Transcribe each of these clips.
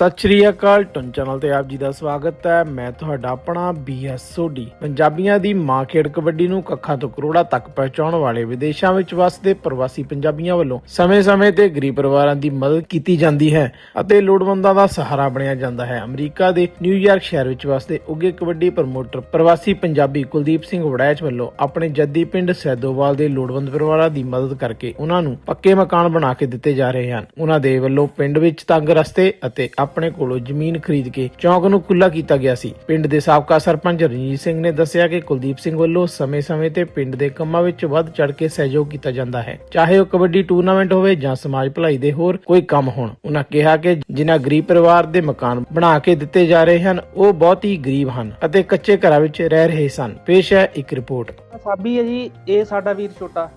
ਸਤਿ ਸ਼੍ਰੀ ਅਕਾਲ, ਟੁਨ ਚੈਨਲ ਤੇ ਆਪ ਜੀ ਦਾ ਸਵਾਗਤ ਹੈ। ਮੈਂ ਤੁਹਾਡਾ ਆਪਣਾ ਬੀਐਸ ਸੋਢੀ ਪੰਜਾਬੀਆਂ ਦੀ ਮਾਂ ਖੇਡ ਕਬੱਡੀ ਨੂੰ ਕੱਖਾਂ ਤੋਂ ਕਰੋੜਾਂ ਤੱਕ ਪਹੁੰਚਾਉਣ ਵਾਲੇ ਵਿਦੇਸ਼ਾਂ ਵਿੱਚ ਵਸਦੇ ਪ੍ਰਵਾਸੀ ਪੰਜਾਬੀਆਂ ਵੱਲੋਂ ਸਮੇਂ-ਸਮੇਂ ਤੇ ਗਰੀਬ ਪਰਿਵਾਰਾਂ ਦੀ ਮਦਦ ਕੀਤੀ ਜਾਂਦੀ ਹੈ ਅਤੇ ਲੋੜਵੰਦਾਂ ਦਾ ਸਹਾਰਾ ਬਣਿਆ ਜਾਂਦਾ ਹੈ। ਅਮਰੀਕਾ ਦੇ ਨਿਊਯਾਰਕ ਸ਼ਹਿਰ ਵਿੱਚ ਵਸਦੇ ਉੱਗੇ ਕਬੱਡੀ ਪ੍ਰਮੋਟਰ ਪ੍ਰਵਾਸੀ ਪੰਜਾਬੀ ਕੁਲਦੀਪ ਸਿੰਘ ਵੜੈਚ ਵੱਲੋਂ ਆਪਣੇ ਜੱਦੀ ਪਿੰਡ ਸੈਦੋਵਾਲ ਦੇ ਲੋੜਵੰਦ ਪਰਿਵਾਰਾਂ ਦੀ ਮਦਦ ਕਰਕੇ ਉਹਨਾਂ ਨੂੰ ਪੱਕੇ ਮਕਾਨ ਬਣਾ ਕੇ ਦਿੱਤੇ ਜਾ ਰਹੇ ਹਨ। ਉਹਨਾਂ ਦੇ ਵੱਲੋਂ ਪਿੰਡ ਵਿੱਚ ਤੰਗ ਰਸਤੇ ਅਤੇ ਆਪਣੇ ਕੋਲੋਂ ਜ਼ਮੀਨ ਖਰੀਦ ਕੇ ਚੌਂਕ ਨੂੰ ਖੁੱਲਾ ਕੀਤਾ ਗਿਆ ਸੀ। ਪਿੰਡ ਦੇ ਸਾਬਕਾ ਸਰਪੰਚ ਰਣਜੀਤ ਸਿੰਘ ਨੇ ਦੱਸਿਆ ਕਿ ਕੁਲਦੀਪ ਸਿੰਘ ਵੱਲੋਂ ਸਮੇਂ-ਸਮੇਂ ਤੇ ਪਿੰਡ ਦੇ ਕੰਮਾਂ ਵਿੱਚ ਵੱਧ ਚੜ ਕੇ ਸਹਿਯੋਗ ਕੀਤਾ ਜਾਂਦਾ ਹੈ। ਚਾਹੇ ਉਹ ਕਬੱਡੀ ਟੂਰਨਾਮੈਂਟ ਹੋਵੇ ਜਾਂ ਸਮਾਜ ਭਲਾਈ ਦੇ ਹੋਰ ਕੋਈ ਕੰਮ ਹੋਣ। ਉਹਨਾਂ ਕਿਹਾ ਕਿ ਜਿਨ੍ਹਾਂ ਗਰੀਬ ਪਰਿਵਾਰ ਦੇ ਮਕਾਨ ਬਣਾ ਕੇ ਦਿੱਤੇ ਜਾ ਰਹੇ ਹਨ, ਉਹ ਬਹੁਤ ਹੀ ਗਰੀਬ ਹਨ ਅਤੇ ਕੱਚੇ ਘਰਾਂ ਵਿੱਚ ਰਹਿ ਰਹੇ ਸਨ। ਪੇਸ਼ ਹੈ ਇੱਕ ਰਿਪੋਰਟ। ਸਾਬੀ ਹੈ ਜੀ, ਇਹ ਸਾਡਾ ਵੀਰ ਛੋਟਾ।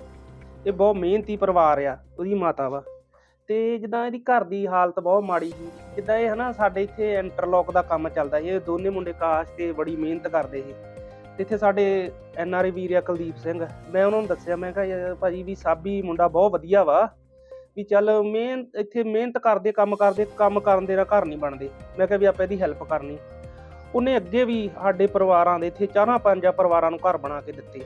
ਇਹ ਬਹੁਤ ਮਿਹਨਤੀ ਪਰਿਵਾਰ ਆ, ਉਹਦੀ ਮਾਤਾ ਵਾ। ਤੇ ਜਿੱਦਾਂ ਇਹਦੀ ਘਰ ਦੀ ਹਾਲਤ ਬਹੁਤ ਮਾੜੀ ਸੀ, ਜਿੱਦਾਂ ਇਹ ਹਨਾ ਸਾਡੇ ਇੱਥੇ ਇੰਟਰਲੌਕ ਦਾ ਕੰਮ ਚੱਲਦਾ ਸੀ, ਇਹ ਦੋਨੇ ਮੁੰਡੇ ਕਾਸ਼ ਤੇ ਬੜੀ ਮਿਹਨਤ ਕਰਦੇ ਸੀ। ਤੇ ਇੱਥੇ ਸਾਡੇ ਐਨ ਆਰ ਆਈ ਵੀਰ ਆ ਕੁਲਦੀਪ ਸਿੰਘ, ਮੈਂ ਉਹਨਾਂ ਨੂੰ ਦੱਸਿਆ, ਮੈਂ ਕਿਹਾ ਯਾਰ ਭਾਜੀ ਵੀ ਸਾਬੀ ਮੁੰਡਾ ਬਹੁਤ ਵਧੀਆ ਵਾ, ਵੀ ਚੱਲ ਮਿਹਨਤ, ਇੱਥੇ ਮਿਹਨਤ ਕਰਦੇ, ਕੰਮ ਕਰਦੇ, ਕੰਮ ਕਰਨ ਦੇ ਨਾਲ ਘਰ ਨਹੀਂ ਬਣਦੇ। ਮੈਂ ਕਿਹਾ ਵੀ ਆਪਾਂ ਇਹਦੀ ਹੈਲਪ ਕਰਨੀ। ਉਹਨੇ ਅੱਗੇ ਵੀ ਸਾਡੇ ਪਰਿਵਾਰਾਂ ਦੇ ਇੱਥੇ ਚਾਰਾਂ ਪੰਜਾਂ ਪਰਿਵਾਰਾਂ ਨੂੰ ਘਰ ਬਣਾ ਕੇ ਦਿੱਤੇ।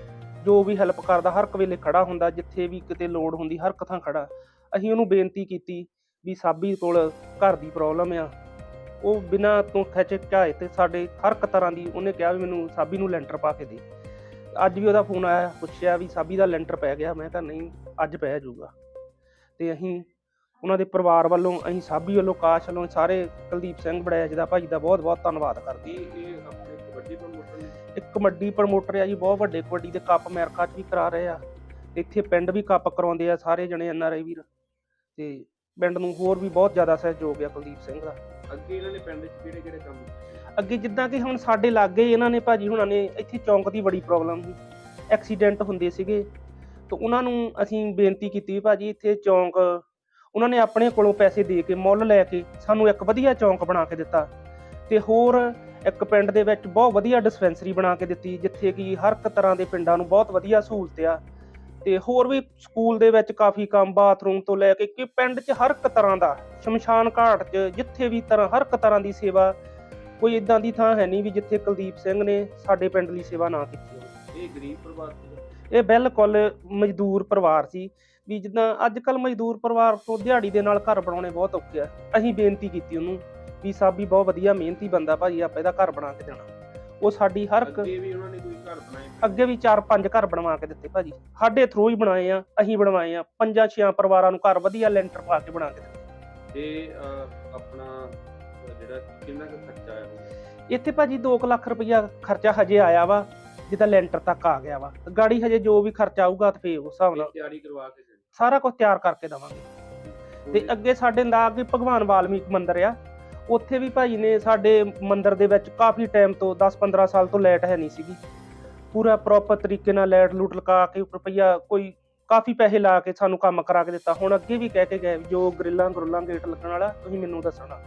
ਜੋ ਵੀ ਹੈਲਪ ਕਰਦਾ, ਹਰ ਇੱਕ ਵੇਲੇ ਖੜਾ ਹੁੰਦਾ, ਜਿੱਥੇ ਵੀ ਕਿਤੇ ਲੋੜ ਹੁੰਦੀ, ਹਰ ਇੱਕ ਥਾਂ ਖੜਾ। ਅਸੀਂ ਉਹਨੂੰ ਬੇਨਤੀ ਕੀਤੀ ਵੀ ਸਾਬੀ ਕੋਲ ਘਰ ਦੀ ਪ੍ਰੋਬਲਮ ਆ। ਉਹ ਬਿਨਾਂ ਤੋਂ ਖਿੱਚ ਝਾਏ ਤੇ ਸਾਡੇ ਹਰ ਇੱਕ ਤਰ੍ਹਾਂ ਦੀ ਉਹਨੇ ਕਿਹਾ ਵੀ ਮੈਨੂੰ ਸਾਬੀ ਨੂੰ ਲੈਂਟਰ ਪਾ ਕੇ ਦੇ। ਅੱਜ ਵੀ ਉਹਦਾ ਫੋਨ ਆਇਆ ਪੁੱਛਿਆ ਵੀ ਸਾਬੀ ਦਾ ਲੈਂਟਰ ਪੈ ਗਿਆ। ਮੈਂ ਕਿਹਾ ਨਹੀਂ ਅੱਜ ਪੈ ਜਾਊਗਾ। ਤੇ ਅਸੀਂ ਉਹਨਾਂ ਦੇ ਪਰਿਵਾਰ ਵੱਲੋਂ ਅਸੀਂ ਸਾਬੀ ਵੱਲੋਂ ਕਾਸ਼ ਵੱਲੋਂ ਸਾਰੇ ਕੁਲਦੀਪ ਸਿੰਘ ਬੜਿਆ ਜਿਹਦਾ ਭਾਈ ਦਾ ਬਹੁਤ ਬਹੁਤ ਧੰਨਵਾਦ ਕਰਦੇ। ਇਹ ਆਪਣੇ ਕਬੱਡੀ ਪ੍ਰਮੋਟਰ ਨੇ। ਇੱਕ ਕਬੱਡੀ ਪ੍ਰਮੋਟਰ ਆ ਜੀ ਬਹੁਤ ਵੱਡੇ ਕਬੱਡੀ ਦੇ ਕੱਪ ਅਮਰੀਕਾ 'ਚ ਵੀ ਕਰਾ ਰਹੇ ਆ। ਇੱਥੇ ਪਿੰਡ ਵੀ ਕੱਪ ਕਰਾਉਂਦੇ ਆ ਸਾਰੇ ਜਣੇ ਐਨ ਆਰ ਆਈ ਵੀਰ। ਤੇ ਪਿੰਡ ਨੂੰ ਹੋਰ ਵੀ ਬਹੁਤ ਜ਼ਿਆਦਾ ਸਹਿਯੋਗ ਆ ਕੁਲਦੀਪ ਸਿੰਘ ਦਾ। ਅੱਗੇ ਇਹਨਾਂ ਨੇ ਪਿੰਡ 'ਚ ਕਿਹੜੇ ਕਿਹੜੇ ਕੰਮ ਅੱਗੇ ਜਿੱਦਾਂ ਕਿ ਹੁਣ ਸਾਡੇ ਲਾਗੇ ਇਹਨਾਂ ਨੇ ਭਾਜੀ ਹੁਣਾਂ ਨੇ ਇੱਥੇ ਚੌਂਕ ਦੀ ਬੜੀ ਪ੍ਰੋਬਲਮ ਸੀ। ਐਕਸੀਡੈਂਟ ਹੁੰਦੇ ਸੀਗੇ। ਤਾਂ ਉਹਨਾਂ ਨੂੰ ਅਸੀਂ ਬੇਨਤੀ ਕੀਤੀ ਵੀ ਭਾਜੀ ਇੱਥੇ ਚੌਂਕ ਉਹਨਾਂ ਨੇ ਆਪਣੇ ਕੋਲੋਂ ਪੈਸੇ ਦੇ ਕੇ ਮੁੱਲ ਲੈ ਕੇ ਸਾਨੂੰ ਇੱਕ ਵਧੀਆ ਚੌਂਕ ਬਣਾ ਕੇ ਦਿੱਤਾ। ਤੇ ਹੋਰ ਇੱਕ ਪਿੰਡ ਦੇ ਵਿੱਚ ਬਹੁਤ ਵਧੀਆ ਡਿਸਪੈਂਸਰੀ ਬਣਾ ਕੇ ਦਿੱਤੀ ਜਿੱਥੇ ਕਿ ਹਰ ਇੱਕ ਤਰ੍ਹਾਂ ਦੇ ਪਿੰਡਾਂ ਨੂੰ ਬਹੁਤ ਵਧੀਆ ਸਹੂਲਤ ਆ। ਤੇ ਹੋਰ ਵੀ ਸਕੂਲ ਦੇ ਵਿੱਚ ਕਾਫੀ ਕੰਮ ਬਾਥਰੂਮ ਤੋਂ ਲੈ ਕੇ ਕਿ ਪਿੰਡ 'ਚ ਹਰ ਇੱਕ ਤਰ੍ਹਾਂ ਦਾ ਸ਼ਮਸ਼ਾਨ ਘਾਟ 'ਚ ਜਿੱਥੇ ਵੀ ਤਰ੍ਹਾਂ ਹਰ ਇੱਕ ਤਰ੍ਹਾਂ ਦੀ ਸੇਵਾ ਕੋਈ ਇਦਾਂ ਦੀ ਥਾਂ ਹੈ ਨਹੀਂ ਵੀ ਜਿੱਥੇ ਕੁਲਦੀਪ ਸਿੰਘ ਨੇ ਸਾਡੇ ਪਿੰਡ ਲਈ ਸੇਵਾ ਨਾ ਕੀਤੀ ਹੋਵੇ। ਇਹ ਗਰੀਬ ਪਰਿਵਾਰ ਇਹ ਬਿਲਕੁਲ ਮਜ਼ਦੂਰ ਪਰਿਵਾਰ ਸੀ। ਵੀ ਜਿੱਦਾਂ ਅੱਜ ਕੱਲ ਮਜ਼ਦੂਰ ਪਰਿਵਾਰ ਤੋਂ ਦਿਹਾੜੀ ਦੇ ਨਾਲ ਘਰ ਬਣਾਉਣੇ ਬਹੁਤ ਔਖੇ ਆ। ਅਸੀਂ ਬੇਨਤੀ ਕੀਤੀ ਉਹਨੂੰ ਵੀ ਸਾਬੀ ਬਹੁਤ ਵਧੀਆ ਮਿਹਨਤੀ ਬੰਦਾ ਭਾਜੀ ਆਪਾਂ ਇਹਦਾ ਘਰ ਬਣਾ ਕੇ ਦੇਣਾ। ਉਹ ਸਾਡੀ ਹਰ ਇੱਕ ਅੱਗੇ ਵੀ ਉਹਨਾਂ ਨੇ ਕੋਈ ਘਰ ਬਣਾਏ ਅੱਗੇ ਵੀ 4-5 ਘਰ ਬਣਵਾ ਕੇ ਦਿੱਤੇ ਭਾਜੀ। ਸਾਡੇ ਥਰੂ ਹੀ ਬਣਾਏ ਆ ਅਸੀਂ ਬਣਵਾਏ ਆ। ਪੰਜਾਂ ਛਿਆਂ ਪਰਿਵਾਰਾਂ ਨੂੰ ਘਰ ਵਧੀਆ ਲੈਂਟਰ ਪਾ ਕੇ ਬਣਾ ਕੇ ਦਿੱਤੇ। ਤੇ ਆਪਣਾ ਜਿਹੜਾ ਕਿੰਨਾ ਕੁ ਖਰਚਾ ਆਇਆ? ਇੱਥੇ ਭਾਜੀ 2 ਲੱਖ ਰੁਪਈਆ ਖਰਚਾ ਹਜੇ ਆਇਆ ਵਾ ਜਿਹਦਾ ਲੈਂਟਰ ਤੱਕ ਆ ਗਿਆ ਵਾ। ਗਾੜੀ ਹਜੇ ਜੋ ਵੀ ਖਰਚਾ ਆਊਗਾ ਤੇ ਫੇਰ ਉਸ ਹਿਸਾਬ ਨਾਲ ਤਿਆਰੀ ਕਰਵਾ ਕੇ। ਸਾਰਾ ਕੁਝ ਤਿਆਰ ਕਰਕੇ ਦਵਾਂਗੇ। ਤੇ ਅੱਗੇ ਸਾਡੇ ਨਾਲ ਅੱਗੇ ਭਗਵਾਨ ਵਾਲਮੀਕ ਮੰਦਿਰ ਆ। ਉੱਥੇ ਵੀ ਭਾਈ ਨੇ ਸਾਡੇ ਮੰਦਿਰ ਦੇ ਵਿੱਚ ਕਾਫੀ ਟਾਈਮ ਤੋਂ 10-15 ਸਾਲ ਤੋਂ ਲਾਈਟ ਹੈ ਨਹੀਂ ਸੀਗੀ। ਪੂਰਾ ਪ੍ਰੋਪਰ ਤਰੀਕੇ ਨਾਲ ਲਾਈਟ ਲੂਟ ਲਗਾ ਕੇ ਰੁਪਈਆ ਕੋਈ ਕਾਫੀ ਪੈਸੇ ਲਾ ਕੇ ਸਾਨੂੰ ਕੰਮ ਕਰਾ ਕੇ ਦਿੱਤਾ। ਹੁਣ ਅੱਗੇ ਵੀ ਕਹਿ ਕੇ ਗਏ ਵੀ ਜੋ ਗ੍ਰਿਲਾਂ ਗਰੁੱਲਾਂ ਗੇਟ ਲੱਗਣ ਵਾਲਾ, ਤੁਸੀਂ ਮੈਨੂੰ ਦੱਸਣਾ।